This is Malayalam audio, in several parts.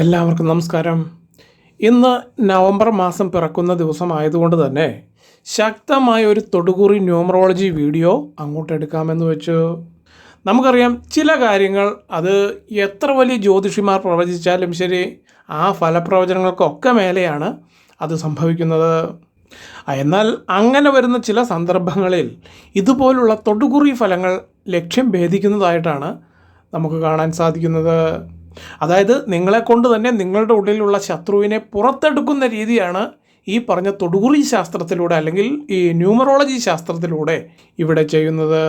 എല്ലാവർക്കും നമസ്കാരം. ഇന്ന് നവംബർ മാസം പിറക്കുന്ന ദിവസമായതുകൊണ്ട് തന്നെ ശക്തമായ ഒരു തൊടുകുറി ന്യൂമറോളജി വീഡിയോ അങ്ങോട്ട് എടുക്കാമെന്ന് വെച്ചു. നമുക്കറിയാം ചില കാര്യങ്ങൾ അത് എത്ര വലിയ ജ്യോതിഷിമാർ പ്രവചിച്ചാലും ശരി ആ ഫലപ്രവചനങ്ങൾക്കൊക്കെ മേലെയാണ് അത് സംഭവിക്കുന്നത്. എന്നാൽ അങ്ങനെ വരുന്ന ചില സന്ദർഭങ്ങളിൽ ഇതുപോലുള്ള തൊടുകുറി ഫലങ്ങൾ ലക്ഷ്യം ഭേദിക്കുന്നതായിട്ടാണ് നമുക്ക് കാണാൻ സാധിക്കുന്നത്. അതായത് നിങ്ങളെ കൊണ്ട് തന്നെ നിങ്ങളുടെ ഉള്ളിലുള്ള ശത്രുവിനെ പുറത്തെടുക്കുന്ന രീതിയാണ് ഈ പറഞ്ഞ തൊടുകുറി ശാസ്ത്രത്തിലൂടെ അല്ലെങ്കിൽ ഈ ന്യൂമറോളജി ശാസ്ത്രത്തിലൂടെ ഇവിടെ ചെയ്യുന്നത്.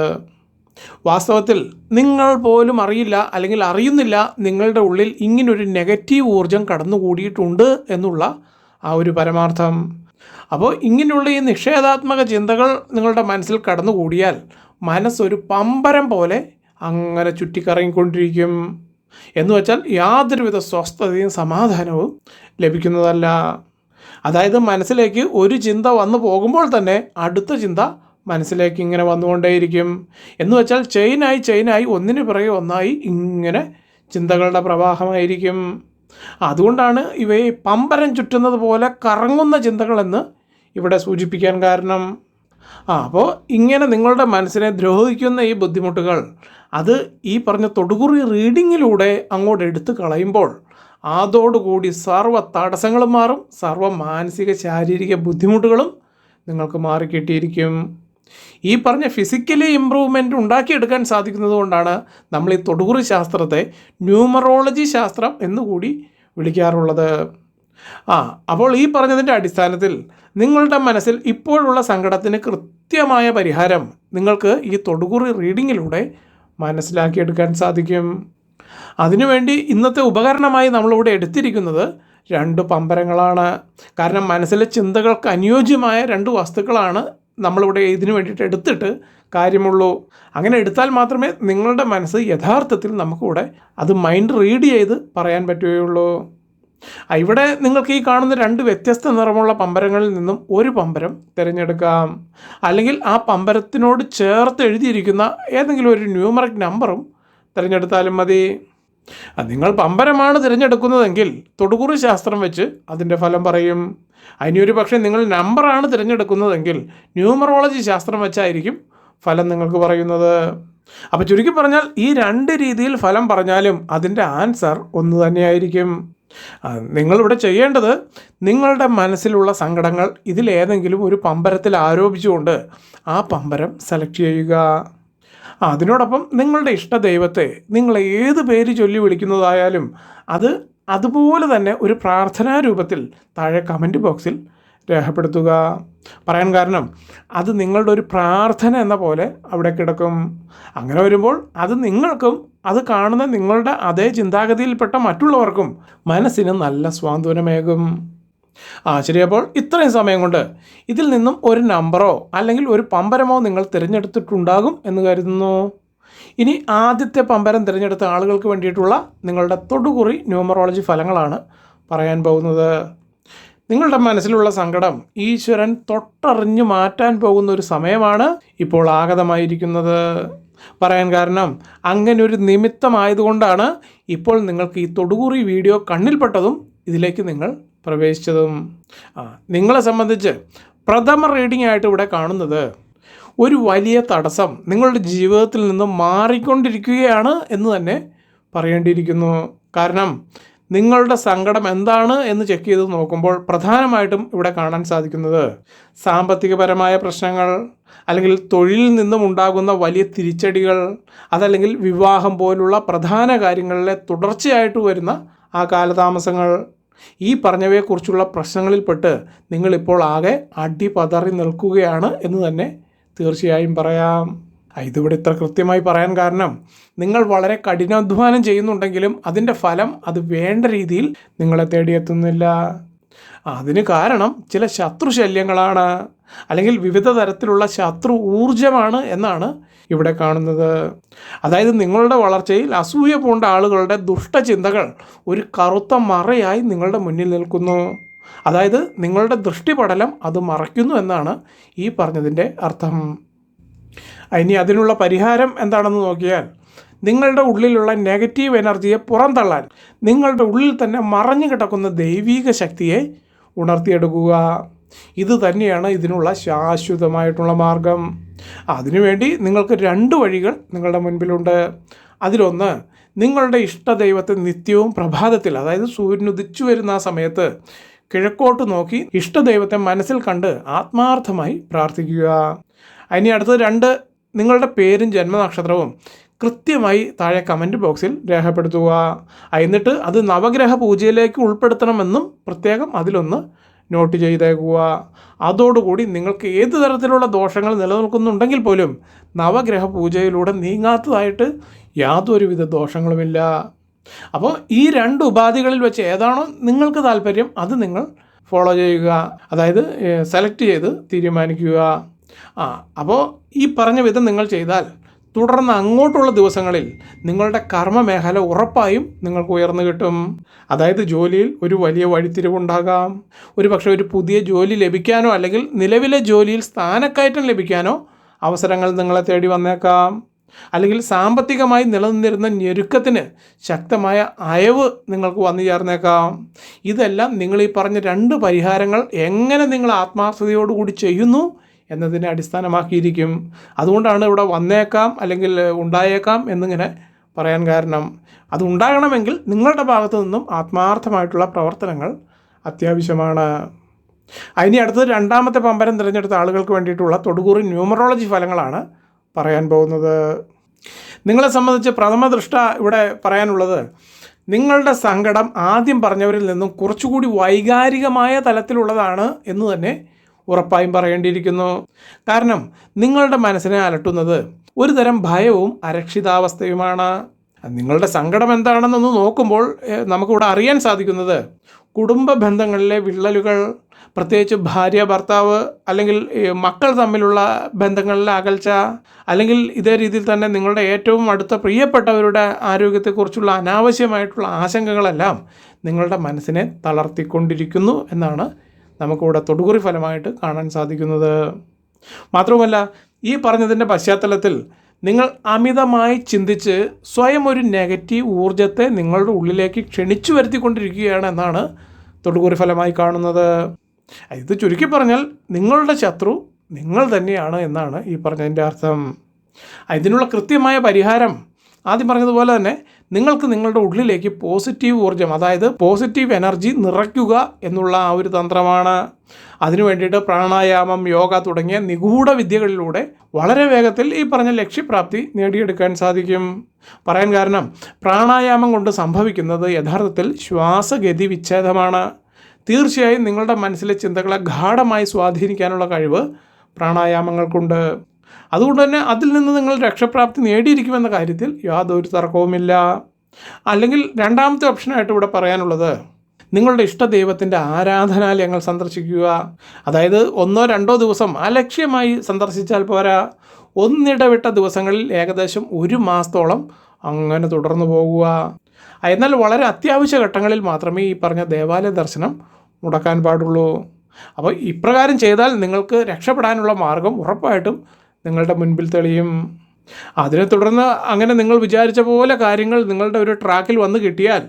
വാസ്തവത്തിൽ നിങ്ങൾ പോലും അറിയില്ല അല്ലെങ്കിൽ അറിയുന്നില്ല നിങ്ങളുടെ ഉള്ളിൽ ഇങ്ങനൊരു നെഗറ്റീവ് ഊർജം കടന്നുകൂടിയിട്ടുണ്ട് എന്നുള്ള ആ ഒരു പരമാർത്ഥം. അപ്പോൾ ഇങ്ങനെയുള്ള ഈ നിഷേധാത്മക ചിന്തകൾ നിങ്ങളുടെ മനസ്സിൽ കടന്നുകൂടിയാൽ മനസ്സൊരു പമ്പരം പോലെ അങ്ങനെ ചുറ്റിക്കറങ്ങിക്കൊണ്ടിരിക്കും. എന്ന് വെച്ചാൽ യാതൊരുവിധ സ്വസ്ഥതയും സമാധാനവും ലഭിക്കുന്നതല്ല. അതായത് മനസ്സിലേക്ക് ഒരു ചിന്ത വന്നു പോകുമ്പോൾ തന്നെ അടുത്ത ചിന്ത മനസ്സിലേക്ക് ഇങ്ങനെ വന്നുകൊണ്ടേയിരിക്കും. എന്ന് വെച്ചാൽ ചെയിനായി ചെയിനായി ഒന്നിനു പിറകെ ഒന്നായി ഇങ്ങനെ ചിന്തകളുടെ പ്രവാഹമായിരിക്കും. അതുകൊണ്ടാണ് ഇവയെ പമ്പരം ചുറ്റുന്നത് പോലെ കറങ്ങുന്ന ചിന്തകളെന്ന് ഇവിടെ സൂചിപ്പിക്കാൻ കാരണം. ആ അപ്പോൾ ഇങ്ങനെ നിങ്ങളുടെ മനസ്സിനെ ദ്രോഹിക്കുന്ന ഈ ബുദ്ധിമുട്ടുകൾ അത് ഈ പറഞ്ഞ തൊടുകുറി റീഡിങ്ങിലൂടെ അങ്ങോട്ട് എടുത്തു കളയുമ്പോൾ അതോടുകൂടി സർവ തടസ്സങ്ങളും മാറും സർവ മാനസിക ശാരീരിക ബുദ്ധിമുട്ടുകളും നിങ്ങൾക്ക് മാറിക്കിട്ടിയിരിക്കും. ഈ പറഞ്ഞ ഫിസിക്കലി ഇമ്പ്രൂവ്മെന്റ് ഉണ്ടാക്കിയെടുക്കാൻ സാധിക്കുന്നത് കൊണ്ടാണ് നമ്മൾ ഈ തൊടുകുറി ശാസ്ത്രത്തെ ന്യൂമറോളജി ശാസ്ത്രം എന്നുകൂടി വിളിക്കാറുള്ളത്. ആ അപ്പോൾ ഈ പറഞ്ഞതിന്റെ അടിസ്ഥാനത്തിൽ നിങ്ങളുടെ മനസ്സിൽ ഇപ്പോഴുള്ള സങ്കടത്തിന് കൃത്യമായ പരിഹാരം നിങ്ങൾക്ക് ഈ തൊടുകുറി റീഡിങ്ങിലൂടെ മനസ്സിലാക്കിയെടുക്കാൻ സാധിക്കും. അതിനുവേണ്ടി ഇന്നത്തെ ഉപകരണമായി നമ്മളിവിടെ എടുത്തിരിക്കുന്നത് രണ്ട് പമ്പരങ്ങളാണ്. കാരണം മനസ്സിലെ ചിന്തകൾക്ക് അനുയോജ്യമായ രണ്ട് വസ്തുക്കളാണ് നമ്മളിവിടെ ഇതിനു വേണ്ടിയിട്ട് എടുത്തിട്ട് കാര്യമുള്ളൂ. അങ്ങനെ എടുത്താൽ മാത്രമേ നിങ്ങളുടെ മനസ്സ് യഥാർത്ഥത്തിൽ നമുക്കിവിടെ അത് മൈൻഡ് റീഡ് ചെയ്ത് പറയാൻ പറ്റുകയുള്ളൂ. ഇവിടെ നിങ്ങൾക്ക് ഈ കാണുന്ന രണ്ട് വ്യത്യസ്ത നിറമുള്ള പമ്പരങ്ങളിൽ നിന്നും ഒരു പമ്പരം തിരഞ്ഞെടുക്കാം. അല്ലെങ്കിൽ ആ പമ്പരത്തിനോട് ചേർത്ത് എഴുതിയിരിക്കുന്ന ഏതെങ്കിലും ഒരു ന്യൂമറിക് നമ്പറും തിരഞ്ഞെടുത്താലും മതി. നിങ്ങൾ പമ്പരമാണ് തിരഞ്ഞെടുക്കുന്നതെങ്കിൽ തൊടുകുറി ശാസ്ത്രം വെച്ച് അതിന്റെ ഫലം പറയും. അതിനൊരു പക്ഷേ നിങ്ങൾ നമ്പറാണ് തിരഞ്ഞെടുക്കുന്നതെങ്കിൽ ന്യൂമറോളജി ശാസ്ത്രം വെച്ചായിരിക്കും ഫലം നിങ്ങൾക്ക് പറയുന്നത്. അപ്പോൾ ചുരുക്കി പറഞ്ഞാൽ ഈ രണ്ട് രീതിയിൽ ഫലം പറഞ്ഞാലും അതിന്റെ ആൻസർ ഒന്ന് തന്നെയായിരിക്കും. നിങ്ങളിവിടെ ചെയ്യേണ്ടത് നിങ്ങളുടെ മനസ്സിലുള്ള സങ്കടങ്ങൾ ഇതിലേതെങ്കിലും ഒരു പമ്പരത്തിൽ ആരോപിച്ചുകൊണ്ട് ആ പമ്പരം സെലക്ട് ചെയ്യുക. അതിനോടൊപ്പം നിങ്ങളുടെ ഇഷ്ട ദൈവത്തെ നിങ്ങൾ ഏത് പേര് ചൊല്ലി വിളിക്കുന്നതായാലും അത് അതുപോലെ തന്നെ ഒരു പ്രാർത്ഥനാ രൂപത്തിൽ താഴെ കമന്റ് ബോക്സിൽ രേഖപ്പെടുത്തുക. പറയാൻ കാരണം അത് നിങ്ങളുടെ ഒരു പ്രാർത്ഥന എന്ന പോലെ അവിടെ കിടക്കും. അങ്ങനെ വരുമ്പോൾ അത് നിങ്ങൾക്കും അത് കാണുന്ന നിങ്ങളുടെ അതേ ചിന്താഗതിയിൽപ്പെട്ട മറ്റുള്ളവർക്കും മനസ്സിന് നല്ല സ്വാന്തനമേകും ആ ശരി. അപ്പോൾ ഇത്രയും സമയം കൊണ്ട് ഇതിൽ നിന്നും ഒരു നമ്പറോ അല്ലെങ്കിൽ ഒരു പമ്പരമോ നിങ്ങൾ തിരഞ്ഞെടുത്തിട്ടുണ്ടാകും എന്ന് കരുതുന്നു. ഇനി ആദ്യത്തെ പമ്പരം തിരഞ്ഞെടുത്ത ആളുകൾക്ക് വേണ്ടിയിട്ടുള്ള നിങ്ങളുടെ തൊടുകുറി ന്യൂമറോളജി ഫലങ്ങളാണ് പറയാൻ പോകുന്നത്. നിങ്ങളുടെ മനസ്സിലുള്ള സങ്കടം ഈശ്വരൻ തൊട്ടറിഞ്ഞു മാറ്റാൻ പോകുന്ന ഒരു സമയമാണ് ഇപ്പോൾ ആഗതമായിരിക്കുന്നത്. പറയാൻ കാരണം അങ്ങനെ ഒരു നിമിത്തമായതുകൊണ്ടാണ് ഇപ്പോൾ നിങ്ങൾക്ക് ഈ തൊടുകുറി വീഡിയോ കണ്ണിൽപ്പെട്ടതും ഇതിലേക്ക് നിങ്ങൾ പ്രവേശിച്ചതും. ആ നിങ്ങളെ സംബന്ധിച്ച് പ്രഥമ റീഡിംഗ് ആയിട്ട് ഇവിടെ കാണുന്നത് ഒരു വലിയ തടസ്സം നിങ്ങളുടെ ജീവിതത്തിൽ നിന്ന് മാറിക്കൊണ്ടിരിക്കുകയാണ് എന്ന് തന്നെ പറയേണ്ടിയിരിക്കുന്നു. കാരണം നിങ്ങളുടെ സങ്കടം എന്താണ് എന്ന് ചെക്ക് ചെയ്ത് നോക്കുമ്പോൾ പ്രധാനമായിട്ടും ഇവിടെ കാണാൻ സാധിക്കുന്നത് സാമ്പത്തികപരമായ പ്രശ്നങ്ങൾ അല്ലെങ്കിൽ തൊഴിലിൽ നിന്നും ഉണ്ടാകുന്ന വലിയ തിരിച്ചടികൾ അതല്ലെങ്കിൽ വിവാഹം പോലുള്ള പ്രധാന കാര്യങ്ങളിലെ തുടർച്ചയായിട്ട് വരുന്ന ആ കാലതാമസങ്ങൾ. ഈ പറഞ്ഞവയെക്കുറിച്ചുള്ള പ്രശ്നങ്ങളിൽപ്പെട്ട് നിങ്ങളിപ്പോൾ ആകെ അടിപതറി നിൽക്കുകയാണ് എന്ന് തന്നെ തീർച്ചയായും പറയാം. ഇതിവിടെ ഇത്ര കൃത്യമായി പറയാൻ കാരണം നിങ്ങൾ വളരെ കഠിനാധ്വാനം ചെയ്യുന്നുണ്ടെങ്കിലും അതിന്റെ ഫലം അത് വേണ്ട രീതിയിൽ നിങ്ങളെ തേടിയെത്തുന്നില്ല. അതിന് കാരണം ചില ശത്രുശല്യങ്ങളാണ് അല്ലെങ്കിൽ വിവിധ തരത്തിലുള്ള ശത്രു ഊർജമാണ് എന്നാണ് ഇവിടെ കാണുന്നത്. അതായത് നിങ്ങളുടെ വളർച്ചയിൽ അസൂയ പൂണ്ട ആളുകളുടെ ദുഷ്ടചിന്തകൾ ഒരു കറുത്ത മറയായി നിങ്ങളുടെ മുന്നിൽ നിൽക്കുന്നു. അതായത് നിങ്ങളുടെ ദൃഷ്ടിപടലം അത് മറയ്ക്കുന്നു എന്നാണ് ഈ പറഞ്ഞതിന്റെ അർത്ഥം. ഇനി അതിനുള്ള പരിഹാരം എന്താണെന്ന് നോക്കിയാൽ നിങ്ങളുടെ ഉള്ളിലുള്ള നെഗറ്റീവ് എനർജിയെ പുറന്തള്ളാൻ നിങ്ങളുടെ ഉള്ളിൽ തന്നെ മറഞ്ഞു കിടക്കുന്ന ദൈവീക ശക്തിയെ ഉണർത്തിയെടുക്കുക. ഇത് തന്നെയാണ് ഇതിനുള്ള ശാശ്വതമായിട്ടുള്ള മാർഗം. അതിനുവേണ്ടി നിങ്ങൾക്ക് രണ്ട് വഴികൾ നിങ്ങളുടെ മുൻപിലുണ്ട്. അതിലൊന്ന് നിങ്ങളുടെ ഇഷ്ടദൈവത്തെ നിത്യവും പ്രഭാതത്തിൽ അതായത് സൂര്യൻ ഉദിച്ചു വരുന്ന ആ സമയത്ത് കിഴക്കോട്ട് നോക്കി ഇഷ്ടദൈവത്തെ മനസ്സിൽ കണ്ട് ആത്മാർത്ഥമായി പ്രാർത്ഥിക്കുക. അതിന് അടുത്തത് രണ്ട് നിങ്ങളുടെ പേരും ജന്മനക്ഷത്രവും കൃത്യമായി താഴെ കമന്റ് ബോക്സിൽ രേഖപ്പെടുത്തുക. എന്നിട്ട് അത് നവഗ്രഹ പൂജയിലേക്ക് ഉൾപ്പെടുത്തണമെന്നും പ്രത്യേകം അതിലൊന്ന് നോട്ട് ചെയ്തേക്കുക. അതോടുകൂടി നിങ്ങൾക്ക് ഏത് തരത്തിലുള്ള ദോഷങ്ങൾ നിലനിൽക്കുന്നുണ്ടെങ്കിൽ പോലും നവഗ്രഹ പൂജയിലൂടെ നീങ്ങാത്തതായിട്ട് യാതൊരുവിധ ദോഷങ്ങളുമില്ല. അപ്പോൾ ഈ രണ്ട് ഉപാധികളിൽ വെച്ച് ഏതാണോ നിങ്ങൾക്ക് താല്പര്യം അത് നിങ്ങൾ ഫോളോ ചെയ്യുക. അതായത് സെലക്ട് ചെയ്ത് തീരുമാനിക്കുക. ആ അപ്പോൾ ഈ പറഞ്ഞ വിധം നിങ്ങൾ ചെയ്താൽ തുടർന്ന് അങ്ങോട്ടുള്ള ദിവസങ്ങളിൽ നിങ്ങളുടെ കർമ്മ മേഖല ഉറപ്പായും നിങ്ങൾക്ക് ഉയർന്നു കിട്ടും. അതായത് ജോലിയിൽ ഒരു വലിയ വഴിത്തിരിവുണ്ടാകാം. ഒരു പക്ഷേ ഒരു പുതിയ ജോലി ലഭിക്കാനോ അല്ലെങ്കിൽ നിലവിലെ ജോലിയിൽ സ്ഥാനക്കയറ്റം ലഭിക്കാനോ അവസരങ്ങൾ നിങ്ങളെ തേടി വന്നേക്കാം. അല്ലെങ്കിൽ സാമ്പത്തികമായി നിലനിന്നിരുന്ന ഞെരുക്കത്തിന് ശക്തമായ അയവ് നിങ്ങൾക്ക് വന്നു ചേർന്നേക്കാം. ഇതെല്ലാം നിങ്ങൾ ഈ പറഞ്ഞ രണ്ട് പരിഹാരങ്ങൾ എങ്ങനെ നിങ്ങൾ ആത്മാർത്ഥതയോടുകൂടി ചെയ്യുന്നു എന്നതിനെ അടിസ്ഥാനമാക്കിയിരിക്കും. അതുകൊണ്ടാണ് ഇവിടെ വന്നേക്കാം അല്ലെങ്കിൽ ഉണ്ടായേക്കാം എന്നിങ്ങനെ പറയാൻ കാരണം. അത് ഉണ്ടാകണമെങ്കിൽ നിങ്ങളുടെ ഭാഗത്തു നിന്നും ആത്മാർത്ഥമായിട്ടുള്ള പ്രവർത്തനങ്ങൾ അത്യാവശ്യമാണ്. അതിന് അടുത്തത് രണ്ടാമത്തെ പമ്പരം തിരഞ്ഞെടുത്ത ആളുകൾക്ക് വേണ്ടിയിട്ടുള്ള തൊടുകൂറി ന്യൂമറോളജി ഫലങ്ങളാണ് പറയാൻ പോകുന്നത്. നിങ്ങളെ സംബന്ധിച്ച് പ്രഥമ ദൃഷ്ട ഇവിടെ പറയാനുള്ളത് നിങ്ങളുടെ സങ്കടം ആദ്യം പറഞ്ഞവരിൽ നിന്നും കുറച്ചുകൂടി വൈകാരികമായ തലത്തിലുള്ളതാണ് എന്ന് തന്നെ ഉറപ്പായും പറയേണ്ടിയിരിക്കുന്നു. കാരണം നിങ്ങളുടെ മനസ്സിനെ അലട്ടുന്നത് ഒരു തരം ഭയവും അരക്ഷിതാവസ്ഥയുമാണ്. നിങ്ങളുടെ സങ്കടം എന്താണെന്നൊന്ന് നോക്കുമ്പോൾ നമുക്കിവിടെ അറിയാൻ സാധിക്കുന്നത് കുടുംബ ബന്ധങ്ങളിലെ വിള്ളലുകൾ പ്രത്യേകിച്ച് ഭാര്യ ഭർത്താവ് അല്ലെങ്കിൽ മക്കൾ തമ്മിലുള്ള ബന്ധങ്ങളിലെ അകൽച്ച അല്ലെങ്കിൽ ഇതേ രീതിയിൽ തന്നെ നിങ്ങളുടെ ഏറ്റവും അടുത്ത പ്രിയപ്പെട്ടവരുടെ ആരോഗ്യത്തെക്കുറിച്ചുള്ള അനാവശ്യമായിട്ടുള്ള ആശങ്കകളെല്ലാം നിങ്ങളുടെ മനസ്സിനെ തളർത്തിക്കൊണ്ടിരിക്കുന്നു എന്നാണ് നമുക്കിവിടെ തൊടുകുറി ഫലമായിട്ട് കാണാൻ സാധിക്കുന്നത്. മാത്രവുമല്ല ഈ പറഞ്ഞതിന്റെ പശ്ചാത്തലത്തിൽ നിങ്ങൾ അമിതമായി ചിന്തിച്ച് സ്വയം ഒരു നെഗറ്റീവ് ഊർജത്തെ നിങ്ങളുടെ ഉള്ളിലേക്ക് ക്ഷണിച്ചു വരുത്തിക്കൊണ്ടിരിക്കുകയാണ് എന്നാണ് തൊടുകുറി ഫലമായി കാണുന്നത്. ഇത് ചുരുക്കി പറഞ്ഞാൽ നിങ്ങളുടെ ശത്രു നിങ്ങൾ തന്നെയാണ് എന്നാണ് ഈ പറഞ്ഞതിന്റെ അർത്ഥം. ഇതിനുള്ള കൃത്യമായ പരിഹാരം ആദ്യം പറഞ്ഞതുപോലെ തന്നെ നിങ്ങൾക്ക് നിങ്ങളുടെ ഉള്ളിലേക്ക് പോസിറ്റീവ് ഊർജം അതായത് പോസിറ്റീവ് എനർജി നിറയ്ക്കുക എന്നുള്ള ആ ഒരു തന്ത്രമാണ്. അതിനു വേണ്ടിയിട്ട് പ്രാണായാമം യോഗ തുടങ്ങിയ നിഗൂഢ വിദ്യകളിലൂടെ വളരെ വേഗത്തിൽ ഈ പറഞ്ഞ ലക്ഷ്യപ്രാപ്തി നേടിയെടുക്കാൻ സാധിക്കും. പറയാൻ കാരണം പ്രാണായാമം കൊണ്ട് സംഭവിക്കുന്നത് യഥാർത്ഥത്തിൽ ശ്വാസഗതി വിച്ഛേദമാണ്. തീർച്ചയായും നിങ്ങളുടെ മനസ്സിലെ ചിന്തകളെ ഗാഠമായി സ്വാധീനിക്കാനുള്ള കഴിവ് പ്രാണായാമങ്ങൾക്കുണ്ട്. അതുകൊണ്ട് തന്നെ അതിൽ നിന്ന് നിങ്ങൾ രക്ഷപ്രാപ്തി നേടിയിരിക്കുമെന്ന കാര്യത്തിൽ യാതൊരു തർക്കവുമില്ല. അല്ലെങ്കിൽ രണ്ടാമത്തെ ഓപ്ഷനായിട്ട് ഇവിടെ പറയാനുള്ളത് നിങ്ങളുടെ ഇഷ്ടദൈവത്തിന്റെ ആരാധനാലയങ്ങൾ സന്ദർശിക്കുക. അതായത് ഒന്നോ രണ്ടോ ദിവസം അലക്ഷ്യമായി സന്ദർശിച്ചാൽ പോരാ. ഒന്നിടവിട്ട ദിവസങ്ങളിൽ ഏകദേശം ഒരു മാസത്തോളം അങ്ങനെ തുടർന്നു പോകുക. എന്നാൽ വളരെ അത്യാവശ്യ ഘട്ടങ്ങളിൽ മാത്രമേ ഈ പറഞ്ഞ ദേവാലയ ദർശനം മുടക്കാൻ പാടുള്ളൂ. അപ്പോൾ ഇപ്രകാരം ചെയ്താൽ നിങ്ങൾക്ക് രക്ഷപ്പെടാനുള്ള മാർഗം ഉറപ്പായിട്ടും നിങ്ങളുടെ മുൻപിൽ തെളിയും. അതിനെ തുടർന്ന് അങ്ങനെ നിങ്ങൾ വിചാരിച്ച പോലെ കാര്യങ്ങൾ നിങ്ങളുടെ ഒരു ട്രാക്കിൽ വന്നു കിട്ടിയാൽ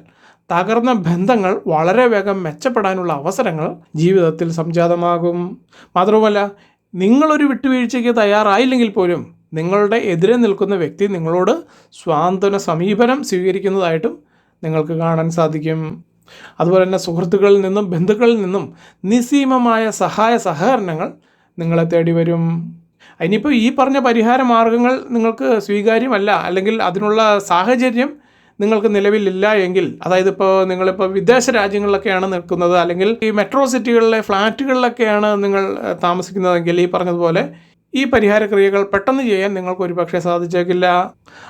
തകർന്ന ബന്ധങ്ങൾ വളരെ വേഗം മെച്ചപ്പെടാനുള്ള അവസരങ്ങൾ ജീവിതത്തിൽ സംജാതമാകും. മാത്രവുമല്ല നിങ്ങളൊരു വിട്ടുവീഴ്ചയ്ക്ക് തയ്യാറായില്ലെങ്കിൽ പോലും നിങ്ങളുടെ എതിരെ നിൽക്കുന്ന വ്യക്തി നിങ്ങളോട് സ്വാന്തന സമീപനം സ്വീകരിക്കുന്നതായിട്ടും നിങ്ങൾക്ക് കാണാൻ സാധിക്കും. അതുപോലെ തന്നെ സുഹൃത്തുക്കളിൽ നിന്നും ബന്ധുക്കളിൽ നിന്നും നിസ്സീമമായ സഹായ സഹകരണങ്ങൾ നിങ്ങളെ തേടി വരും ഇനിയിപ്പോൾ ഈ പറഞ്ഞ പരിഹാര മാർഗങ്ങൾ നിങ്ങൾക്ക് സ്വീകാര്യമല്ല അല്ലെങ്കിൽ അതിനുള്ള സാഹചര്യം നിങ്ങൾക്ക് നിലവിലില്ല എങ്കിൽ അതായത് ഇപ്പോൾ നിങ്ങളിപ്പോൾ വിദേശ രാജ്യങ്ങളിലൊക്കെയാണ് നിൽക്കുന്നത് അല്ലെങ്കിൽ ഈ മെട്രോ സിറ്റികളിലെ ഫ്ലാറ്റുകളിലൊക്കെയാണ് നിങ്ങൾ താമസിക്കുന്നതെങ്കിൽ ഈ പറഞ്ഞതുപോലെ ഈ പരിഹാര ക്രിയകൾ പെട്ടെന്ന് ചെയ്യാൻ നിങ്ങൾക്ക് ഒരുപക്ഷെ സാധിച്ചേക്കില്ല.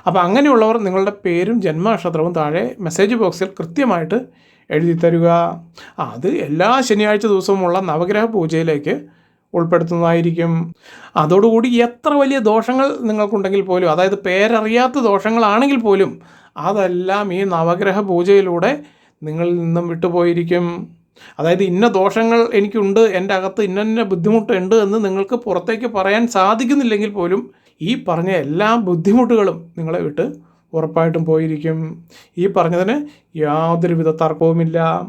അപ്പോൾ അങ്ങനെയുള്ളവർ നിങ്ങളുടെ പേരും ജന്മനക്ഷത്രവും താഴെ മെസ്സേജ് ബോക്സിൽ കൃത്യമായിട്ട് എഴുതി തരിക അത് എല്ലാ ശനിയാഴ്ച ദിവസവുമുള്ള നവഗ്രഹ പൂജയിലേക്ക് ഉൾപ്പെടുത്തുന്നതായിരിക്കും. അതോടുകൂടി എത്ര വലിയ ദോഷങ്ങൾ നിങ്ങൾക്കുണ്ടെങ്കിൽ പോലും അതായത് പേരറിയാത്ത ദോഷങ്ങളാണെങ്കിൽ പോലും അതെല്ലാം ഈ നവഗ്രഹ പൂജയിലൂടെ നിങ്ങളിൽ നിന്നും വിട്ടുപോയിരിക്കും. അതായത് ഇന്ന ദോഷങ്ങൾ എനിക്കുണ്ട് എന്റെ അകത്ത് ഇന്ന ബുദ്ധിമുട്ടുണ്ട് എന്ന് നിങ്ങൾക്ക് പുറത്തേക്ക് പറയാൻ സാധിക്കുന്നില്ലെങ്കിൽ പോലും ഈ പറഞ്ഞ എല്ലാ ബുദ്ധിമുട്ടുകളും നിങ്ങളെ വിട്ട് ഉറപ്പായിട്ടും പോയിരിക്കും. ഈ പറഞ്ഞതിന് യാതൊരുവിധ തർക്കവുമില്ല.